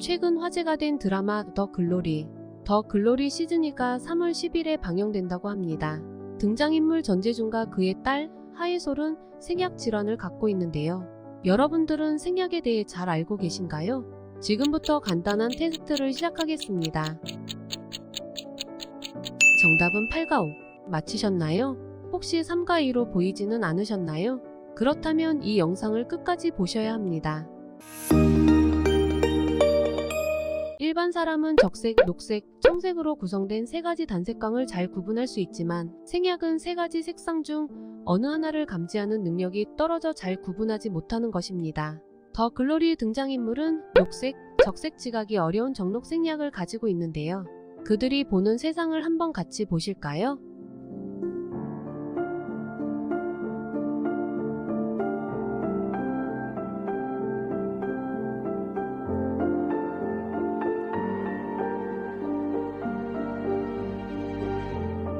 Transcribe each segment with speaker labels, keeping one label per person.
Speaker 1: 최근 화제가 된 드라마 더 글로리. 더 글로리 시즌2가 3월 10일에 방영된다고 합니다. 등장인물 전재준과 그의 딸 하예솔은 생약 질환을 갖고 있는데요. 여러분들은 생약에 대해 잘 알고 계신가요? 지금부터 간단한 테스트를 시작하겠습니다. 정답은 8과 5. 맞히셨나요? 혹시 3과 2로 보이지는 않으셨나요? 그렇다면 이 영상을 끝까지 보셔야 합니다. 일반 사람은 적색, 녹색, 청색으로 구성된 세 가지 단색광을 잘 구분할 수 있지만 생약은 세 가지 색상 중 어느 하나를 감지하는 능력이 떨어져 잘 구분하지 못하는 것입니다. 더 글로리 등장인물은 녹색, 적색 지각이 어려운 정록 생약을 가지고 있는데요. 그들이 보는 세상을 한번 같이 보실까요?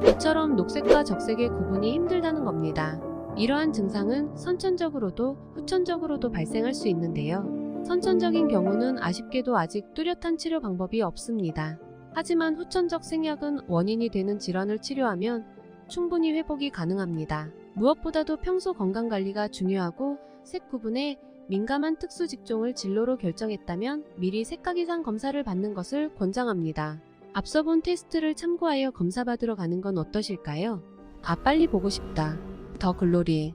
Speaker 1: 이처럼 녹색과 적색의 구분이 힘들다는 겁니다. 이러한 증상은 선천적으로도 후천적으로도 발생할 수 있는데요. 선천적인 경우는 아쉽게도 아직 뚜렷한 치료 방법이 없습니다. 하지만 후천적 생약은 원인이 되는 질환을 치료하면 충분히 회복이 가능합니다. 무엇보다도 평소 건강 관리가 중요하고 색 구분에 민감한 특수 직종을 진로로 결정했다면 미리 색각 이상 검사를 받는 것을 권장합니다. 앞서 본 테스트를 참고하여 검사받으러 가는 건 어떠실까요? 아 빨리 보고 싶다. 더 글로리